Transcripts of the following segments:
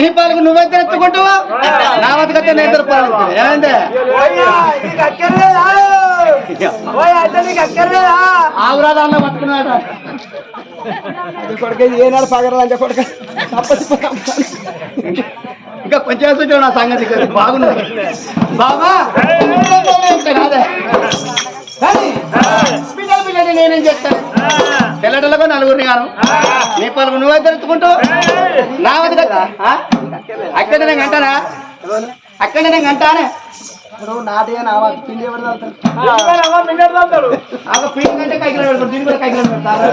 నీ పాలకు నువ్వైతే ఎత్తుకుంటావా నా బతుకైతే నేను ఎదురుపాలి ఏమైంది ఆవురాదా అన్న బతుకున్నాడు? కొడుకు ఏనాడు పగరాలంటే కొడుకు ఇంకా కొంచెం నా సంగతి బాగున్నది బాబా! గాను నీ పలుకు నువ్వే తెలుసుకుంటూ నా వద్ద కదా? అక్కడ నేను అంటానా? అక్కడ నేను అంటానే? నాటే నా పిండి ఎవరు కైకిలో దీన్ని కూడా కైకిలో పెడతారు.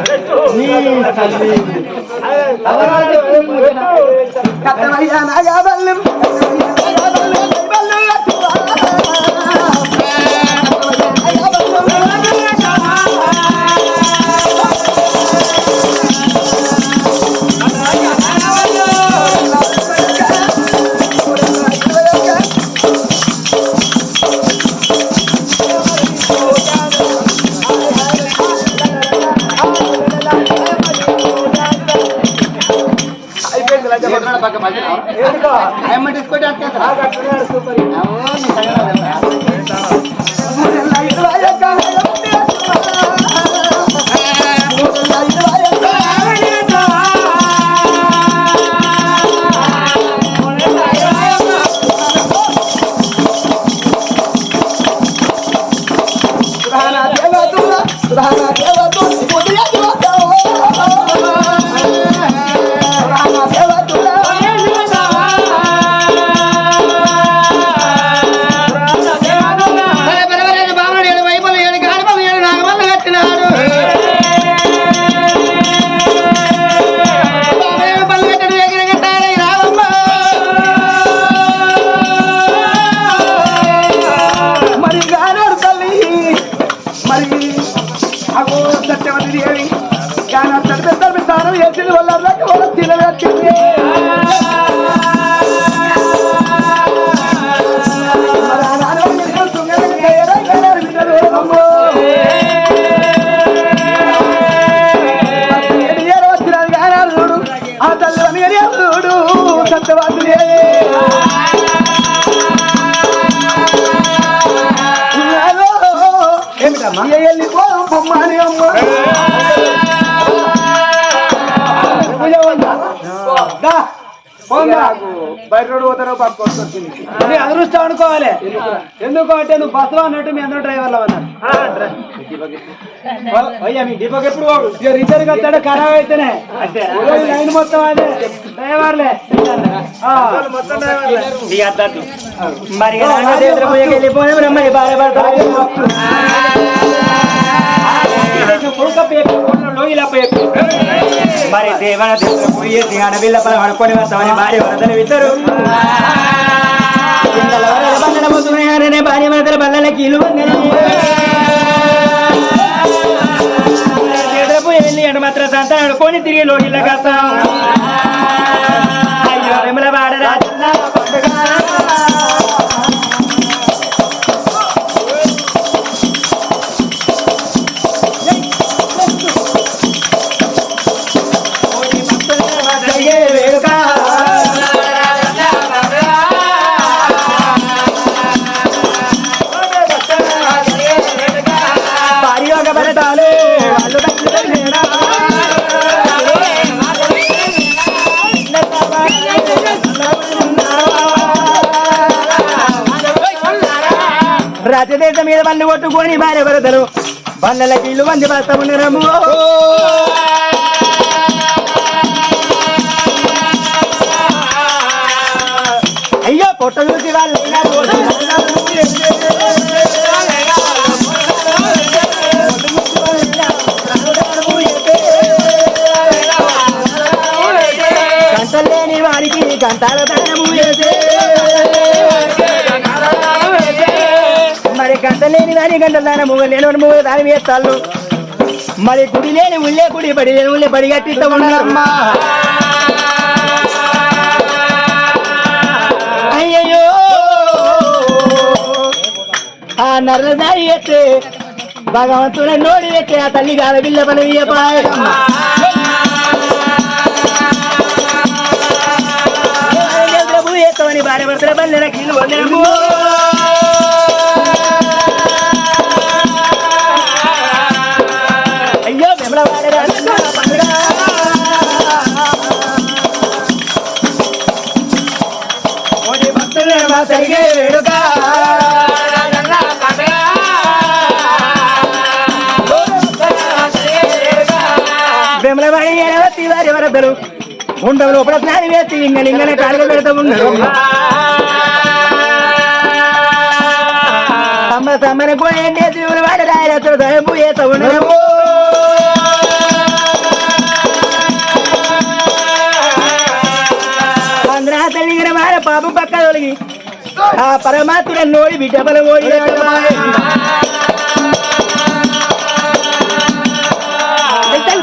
సూపర్ బయట రోడ్డు పోతారో పక్క వస్తుంది నీ అదృష్టం అనుకోవాలి ఎందుకు అంటే నువ్వు బస్సులో అన్నట్టు మీ అందరూ డ్రైవర్లో ఉన్నారు అయ్యా మీ డిపోకి ఎప్పుడు రిటర్న్ వస్తాడు ఖరాబ్ అయితేనే ఈ లైన్ మొత్తం అదే డ్రైవర్లే. మరి వెళ్ళిపోయిన బ్రహ్మయ్య భార్య భర్తలు కొడుక మరి దేవన చేతుల పూజ చేసి అడవిల్ల పని పడుకొని వస్తామని భార్య వరదలు ఇద్దరు భార్య వరదల బల్లలకి ఇల్లు వెళ్ళి ఎండ మాత్రం సంతానం అనుకొని తిరిగి లోగిల్ల కస్తాం. బండ్లు కొట్టుకొని భార్య భరతలు. బండ్లకి ఇల్లు మంది బస్తముండరము అయ్యో పొట్ట చూసి వాళ్ళు గంటలేని లేని వారికి గంటాల మరి గంట లేని వారి గంటల దానము లేని మూడు దానం వేస్తాళ్ళు మరి గుడి లేని ఉళ్ళే గుడి బడి లేని ఉళ్ళే బడి కట్టిస్తా ఉన్నారమ్మా అయ్యయ్యో ఆ నర్రదారి ఎత్తే భగవంతుని నోడి ఎత్తే ఆ తల్లి గాల బిల్ల పని వందనము అయ్యో ఉండవు లోపల స్నానం వేసి ఇంక ఇంకనే కాలుగా పెడతా ఉన్నారు అమ్మ సమ్మన కూడా ఎండేసి వాడ రాయరతుడు దయపు ఏత ఉండము అందరూ తల్లిగిన వాడ పాపం పక్క తొలగి ఆ పరమాత్ముడ నోడి బిడ్డ బల ఓడి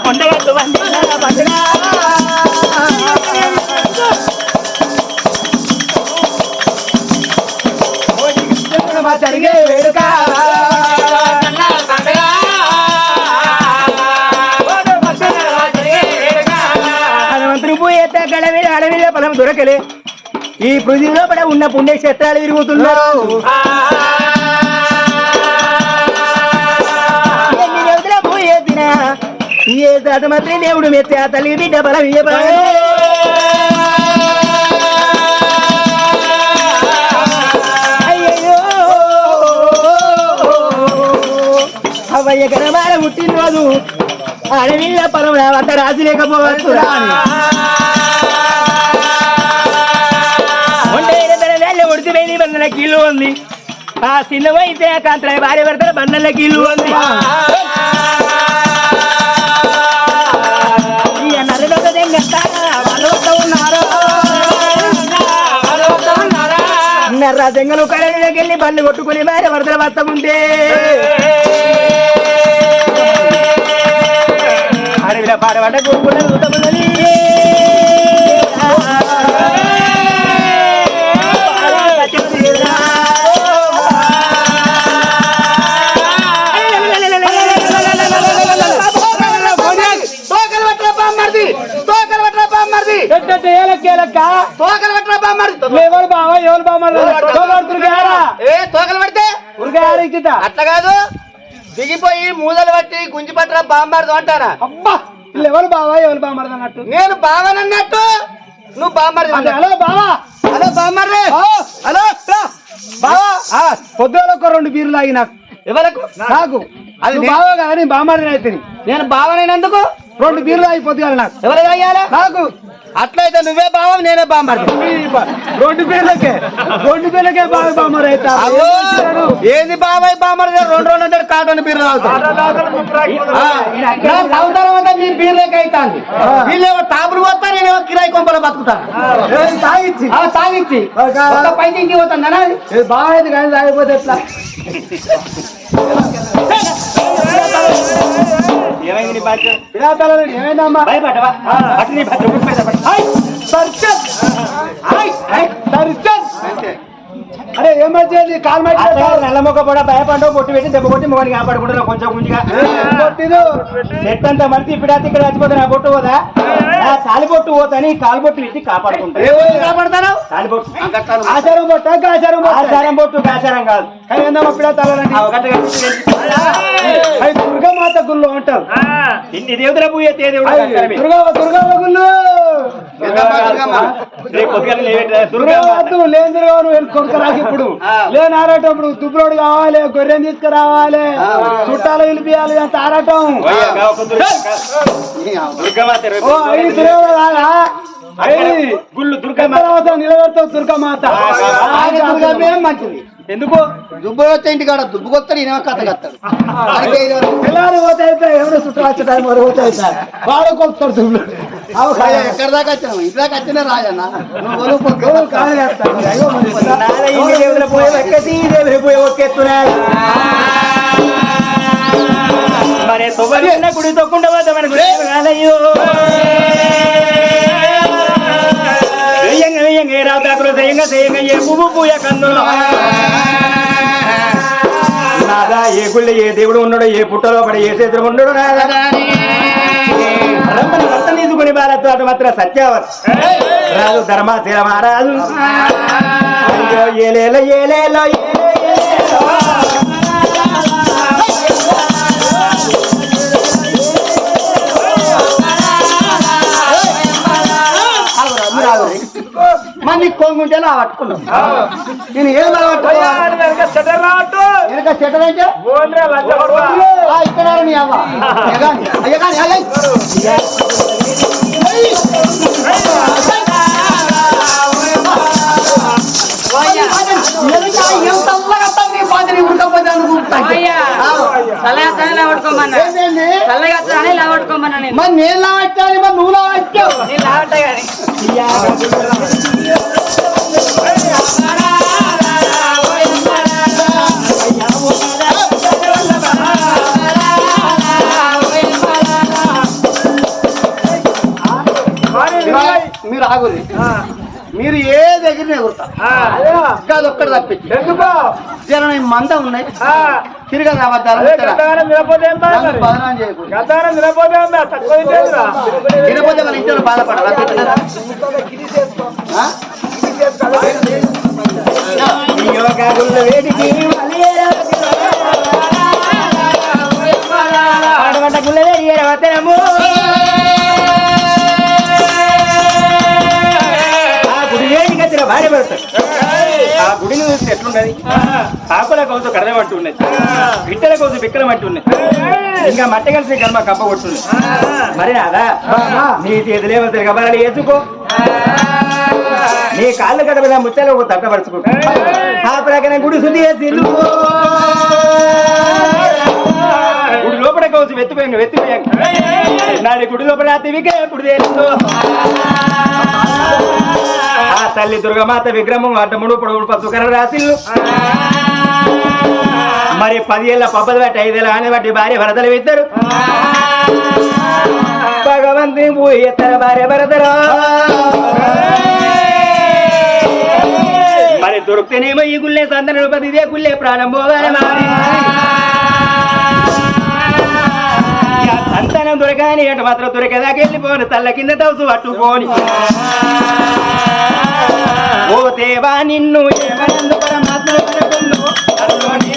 పండగ పండుగ పొలం దొరకలే. ఈ పృథ్వీలో పడ ఉన్న పుణ్యక్షేత్రాలు తిరుగుతున్నారు ఎన్ని రోజుల పోయేదిన ఏ తాత మాత్రం దేవుడు మెచ్చే తల్లి బిడ్డ బలం ఇయ్య బలం. అయ్యయ్యో. అవయ్య గరమాల పుట్టినరోజు అడవిల్ల పొలం అంత రాసి లేకపోవచ్చు. ఒడిసి వెళ్ళి బంధన కీళ్ళు ఉంది. ఆ సినిమా అయితే కాంతరాయ భార్య భర్తల బంధన కీళ్ళు ఉంది. ఈ నరలోక దెంగత దెంగలు కరెంట్లోకి వెళ్ళి బండ్లు కొట్టుకుని భార్య వరదల వస్తా ఉంటే అడవిలో పాడబడ్డ గోపుల తోకలు పట్టరా బామ్మర్ది ఎవరు బావా ఎవరు బాగా ఏ తోకలు పడితే? అట్లా కాదు. దిగిపోయి మూదలు పట్టి గుంజి పట్టరా బామ్మర్దు అంటారా అబ్బా! ఎవరు బావా ఎవరు బామ్మర్ది అన్నట్టు? నేను బావనన్నట్టు నువ్వు బామ్మర్ది అంటే హలో బావా! హలో బామ్మర్ది. ఆ, హలో. బావా! పొద్దున ఒక రెండు బీర్లు తాగి నాకు. ఎవరకు నాకు అది బావా కదా నేను బామ్మర్ది అయితే నేను బావనైనందుకు? రెండు బీర్లు పొద్దుగాల నాకు ఎవరు అయ్యాలా నాకు అట్లయితే నువ్వే బావం నేనే బామ్మర్ది ఈ బ- రెండు బీర్లకే రెండు బీర్లకే బాగా బామ్మర్ అవుతా అవ్వో, ఏది బాబాయ్ బామ్మర్ది రెండు రెండు అంటే కాటన్ బీర్లు అంతా మీ బీర్లకి అవుతాంది వీళ్ళేమో తాపులు పోతా నేనేమో కిరాయి కొంపలు బతుకుతాను తాగిచ్చి ఒక పైకి ఇంటికి పోతాను బాగా అయితే కానీ తాగిపోతే ఎట్లా ఏమైంది నీ బాధ్యత? పిలాతలలో ఏమైందమ్మా? భయపడ్డవా? అటు నీ భద్ర గుర్తుపెట్టబడి సర్చన్! సర్చన్! అరే ఏమొచ్చింది కాలు మట్టి నల్ల మొక్క కూడా భయపడ్డావు బొట్టు పెట్టి దెబ్బ కొట్టి మొగని కాపాడుకుంటున్నావు కొంచెం కొంచెంగా కొట్టిదు చెట్టు అంతా మడిచి ఇప్పుడు ఇక్కడ చచ్చిపోతే నా బొట్టు పోదా? నా తాలి బొట్టు పోతాని కాలు బొట్టు పెట్టి కాపాడుకుంటా. ఏ ఊరు కాపాడతాను తాలి బొట్టు ఆచారం ఆచారం ఆచారం బొట్టు ఆచారం కాదు. ఏందమ్మా ఆ ఒకటి కట్టి అవి దుర్గమాత గుళ్ళు అంటారు. ఇన్ని దేవుడు. దుర్గా గుళ్ళు. లేని దుర్గా నువ్వు వెళ్ళి కొనుక్క రాకి ఇప్పుడు. లేని ఆరాటప్పుడు దుబ్బరోడు కావాలి గొర్రెని తీసుకురావాలి. చుట్టాలు పిలిపియాలి అంత ఆరాటం. దుర్గమాత కాదా? ఐదు గుళ్ళు నిలబెడతావు దుర్గమాత మంచిది? ఎందుకు? దుబ్బు వచ్చే ఇంటికాడ దుబ్బు కొత్తాడు ఈయన కథ కత్తాడు. పిల్లలు పోతే అయితే ఎవరు చుట్టాలు వచ్చే టైం వరకు పోతే అయితే వాడు కొలుస్తాడు దుబ్బులు ఎక్కడి దాకా వచ్చినావు? ఇంటి దాకా వచ్చినా రాజన్న? మరి. ఉన్న గుడి తొక్కుండా గుడి కాదయ్యో వెయ్యంగా వెయ్యంగా ఏ రాతాకులు చేయంగా చేయంగా ఏ పువ్వు పూయ కందులు. నాదా ఏ గుళ్ళో ఏ దేవుడు ఉన్నాడో ఏ పుట్టలో పడి ఏ చేతులు ఉన్నాడో నాదా. రమ్మని భర్తను తీసుకుని అటు అటు మాత్రం సత్యావత్. రాజు ధర్మాశీల మహారాజు. ఏలేలో ఏలేలో ఏలే, ఏలేలో. ఆగురా, మీరు ఆగురి. మరి నీకు కొంగుంటే అలా పట్టుకున్నాం నేను ఏం అలా పట్టుకోవాలి ఇక్కడ నీ అవ్వ. అయ్యగాని అయ్యగాని మరి నేను లావచ్చాను మరి నువ్వు నేను లావట్టే కానీ కాదు ఒక్కటి తప్పించి జనం మంద ఉన్నాయి. తిరగదు అబద్ధాలు బదనాం మన ఇంట్లో బాధపడాలి ఆ? అయ్యో కాకుల వేడికి మలేరా ఆడమంట గుల్ల వేడి ఏరవతనము వేడికి భార్య పడతాడు. ఆ గుడిని చూస్తే ఎట్లున్నది కాకుల కౌసు కడదమంటూ ఉన్నది. బిట్టల కౌసు బిక్కల మట్టి ఉన్నది. ఇంకా మట్టి కలిసి కర్మ కప్ప కొట్టున్నది మరి నాదా నీ చేతులేమో తిరగబడాలి వేసుకో నీ కాళ్ళు కడపదా ముచ్చలు ఒక తట్టపరుచుకో ఆ ప్రకారం గుడి శుద్ధి చేసి గుడి లోపల కోసం వెత్తిపోయాక వెత్తిపోయాక నాది గుడి లోపల అతివికే గుడి తెలుసు ఆ తల్లి దుర్గమాత విగ్రహం అడ్డముడు పొడవుడు పసుకర రాసిల్లు. మరి పది ఏళ్ళ పబ్బలు బట్టి ఐదేళ్ళ ఆనే బట్టి భార్య భరతలు ఇద్దరు. భగవంతుని పోయి భార్య భరతరా మరి దొరికితేనేమో ఈ గుళ్ళే సందన పది ఇదే గుళ్ళే ప్రాణం పోవాలి సంతానం దొరకని అంటే మాత్రం దొరికేదాకా వెళ్ళిపోని తల్ల కింద తవసు పట్టుకోని ఓ దేవా నిన్ను ఎవరందు పరమాత్మ పరకుల్లో అందులోనే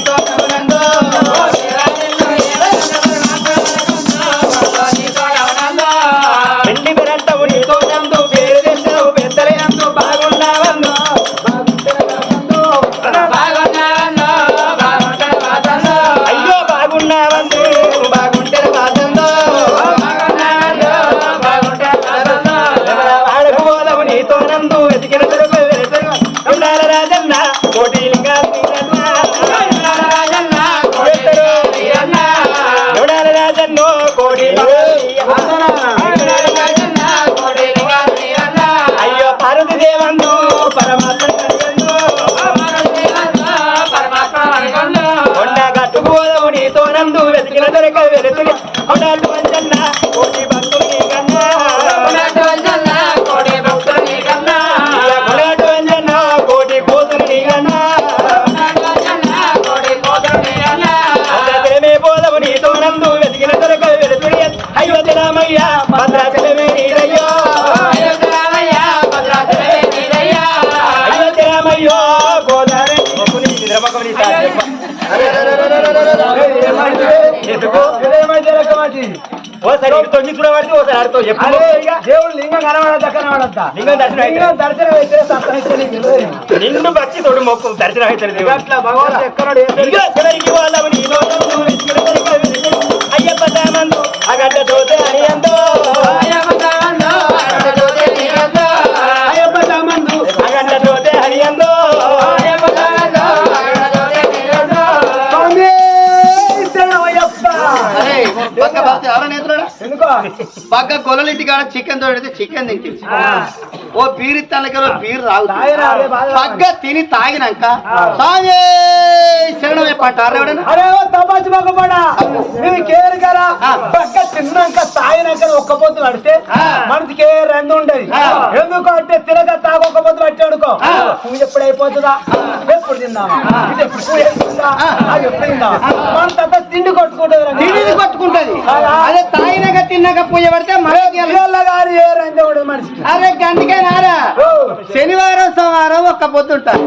கொண்டாட்டு வந்தல்ல ఆడుతో చెప్పు దేవుడు లింగం కనబడద్దా కనబడద్దా? లింగం దర్శనం దర్శనం అయితే తెలియదు. నిన్ను భక్తి తోడు మొక్కు దర్శనం అయితే అట్లా భగవంతుడు ఎక్కడో. అయ్యప్ప సామందు అగడ్డ తోతే అని అందో పక్క గొల్లలింటి కాడ చికెన్ తోడితే చికెన్ తింటే ఓ బీరు తనకి బీరు అదే బాధ. పగ్గ తిని తాగినాక సాగే శరణం చెప్పంటారు. పక్క తిన్నాక తాగినాక ఒక్క పొద్దు పడితే. మనసుకి ఏ రెండు ఉండదు. ఎందుకు అంటే తినక తాగొక్క పొద్దు పట్టి అనుకో ఆ. పూజ ఎప్పుడు అయిపోతుందా? ఎప్పుడు తిందామా. అది మన తర్వాత తిండి కొట్టుకుంటుంది అలా. అదే తాగినాక తిన్నాక పూజ పడితే మనకి గారి ఏ రంది కూడా మనిషి అరే గంటకే నారా శనివారం సోమవారం ఒక్క పొద్దుంటారు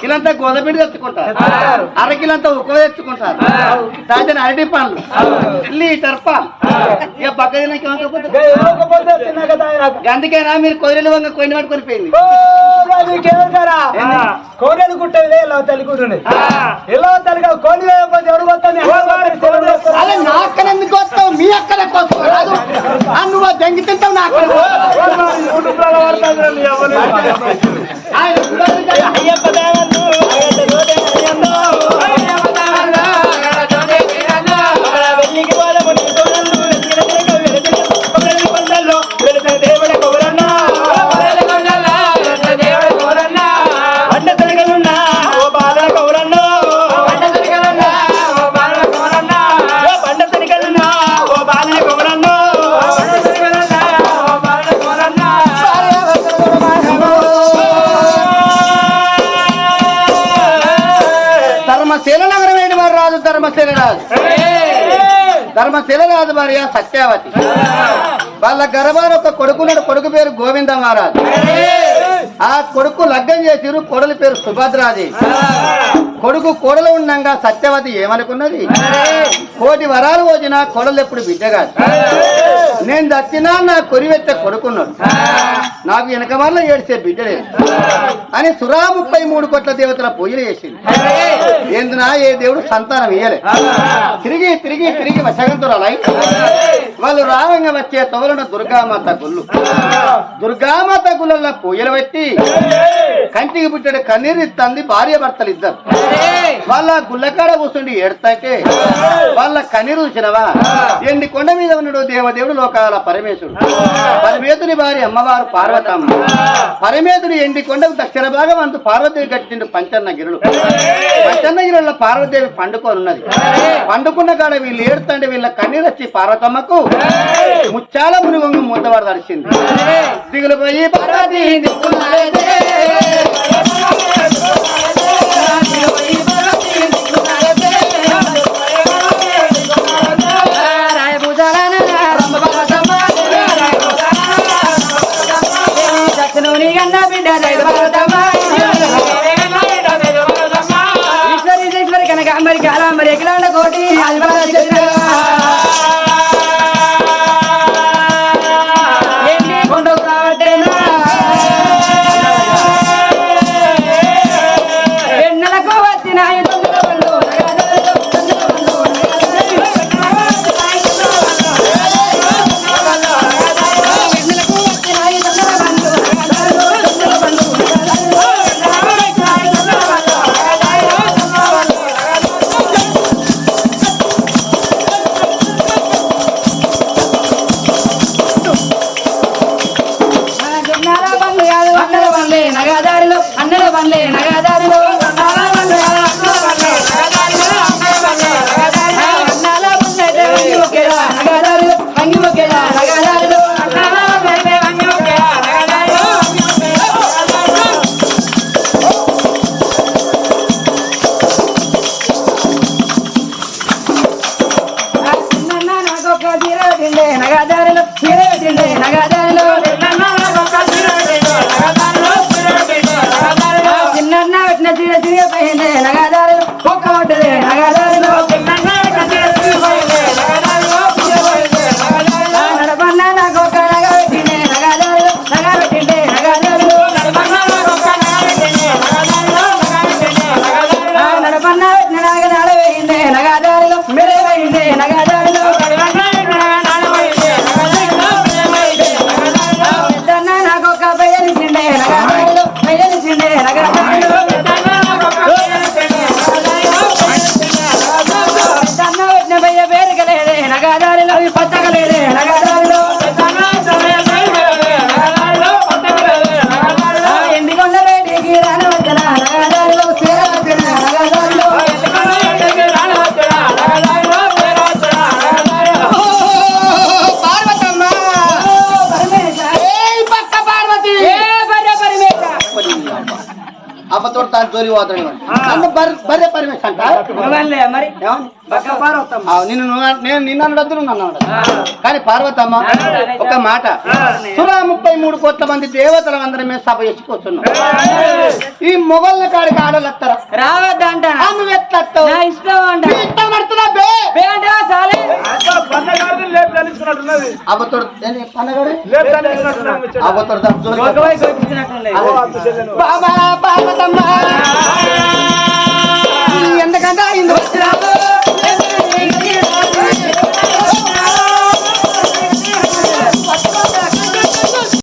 కిలంతా గోధుమపిండి తెచ్చుకుంటారు. అరకిలంతా ఉప్పు తెచ్చుకుంటారు. తాజాని అరటి పండ్లు. లీటర్ పాలు ఇక పక్క దినకి. గందుకేనా మీరు కొయ్యలు వంగ కొయ్యి పట్టుకొని పోయింది. ఓ, నీకేం కరా? కోడలు కుట్టేది ఇలా తల్లి కూర్చుంది ఇలా తల్లిగా కోడి వేయకపోతే ఎవడు కొత్తాను అదే నా అక్కడ ఎందుకు వస్తావు మీ అక్కడ వస్తావు నువ్వు దెంగి తింటావు నా అక్కడ ధర్మశీల ధర్మశీల భార్య సత్యావతి. వాళ్ళ గర్భాలు ఒక కొడుకున్నాడు కొడుకు పేరు గోవింద మహారాజు. ఆ కొడుకు లగ్గం చేసిరు కొడలి పేరు సుభద్రాది కొడుకు కోడలు ఉండగా సత్యవతి ఏమనుకున్నది? కోటి వరాలు వచ్చిన కొడలు ఎప్పుడు బిడ్డ కాదు. నేను దచ్చినా నా కొరివెత్త కొడుకున్నాడు. నాకు వెనక వల్ల ఏడిచే బిడ్డలేదు అని సురా ముప్పై మూడు కోట్ల దేవతల పూజలు చేసింది ఎందునా ఏ దేవుడు సంతానం ఇయ్యలే. తిరిగి తిరిగి తిరిగి వశగంతురాలై వాళ్ళు రావంగా వచ్చే తొవలన దుర్గామాత గుళ్ళు. దుర్గామాత గుళ్ళల్లో పూజలు పెట్టి కంటికి పుట్టాడు కన్నీరు ఇస్తుంది భార్య భర్తలు ఇద్దరు. వాళ్ళ గుళ్ళకాడ కూర్చుండి ఏడతాకే వాళ్ళ కన్నీరు చూసినవా ఎండి కొండ మీద ఉన్నాడు దేవదేవుడు లోకాల పరమేశుడు పరమేతుని భార్య అమ్మవారు పార్వతమ్మ. పరమేతుడు ఎండి కొండకు దక్షిణ భాగం అంత పార్వతీదేవి కట్టిండు పంచన్న గిరులు. పంచన్న గిరుల పండుకొని ఉన్నది పండుకున్న కాడ వీళ్ళు ఏడుతుంటే వీళ్ళ కన్నీరు వచ్చి పార్వతమ్మకు ముచ్చాల మునిగొంగ ముద్దవాడు తడిచింది దిగులు పోయి ಜೋರಿ ಹೋದ್ರೆ ನಮ್ಮ ಬರ್ರೆ ಪರ್ಮಿಷನ್ ಅಂತ నిన్ను నేను నిన్న అనడద్దు అనడద్దు. కానీ పార్వతమ్మ ఒక మాట. సురా ముప్పై మూడు కోట్ల మంది దేవతల అందరం మేము సభ చేసుకొస్తున్నాం ఈ మొగళ్ళ కాడికి ఆడలత్తారా? రావద్దంట ఆ, నువ్వు ఎట్లా వస్తావు? నా ఇష్టం పడుతున్నా బాబా పార్వతమ్మ. ఎందుకంటే అయింది వచ్చినా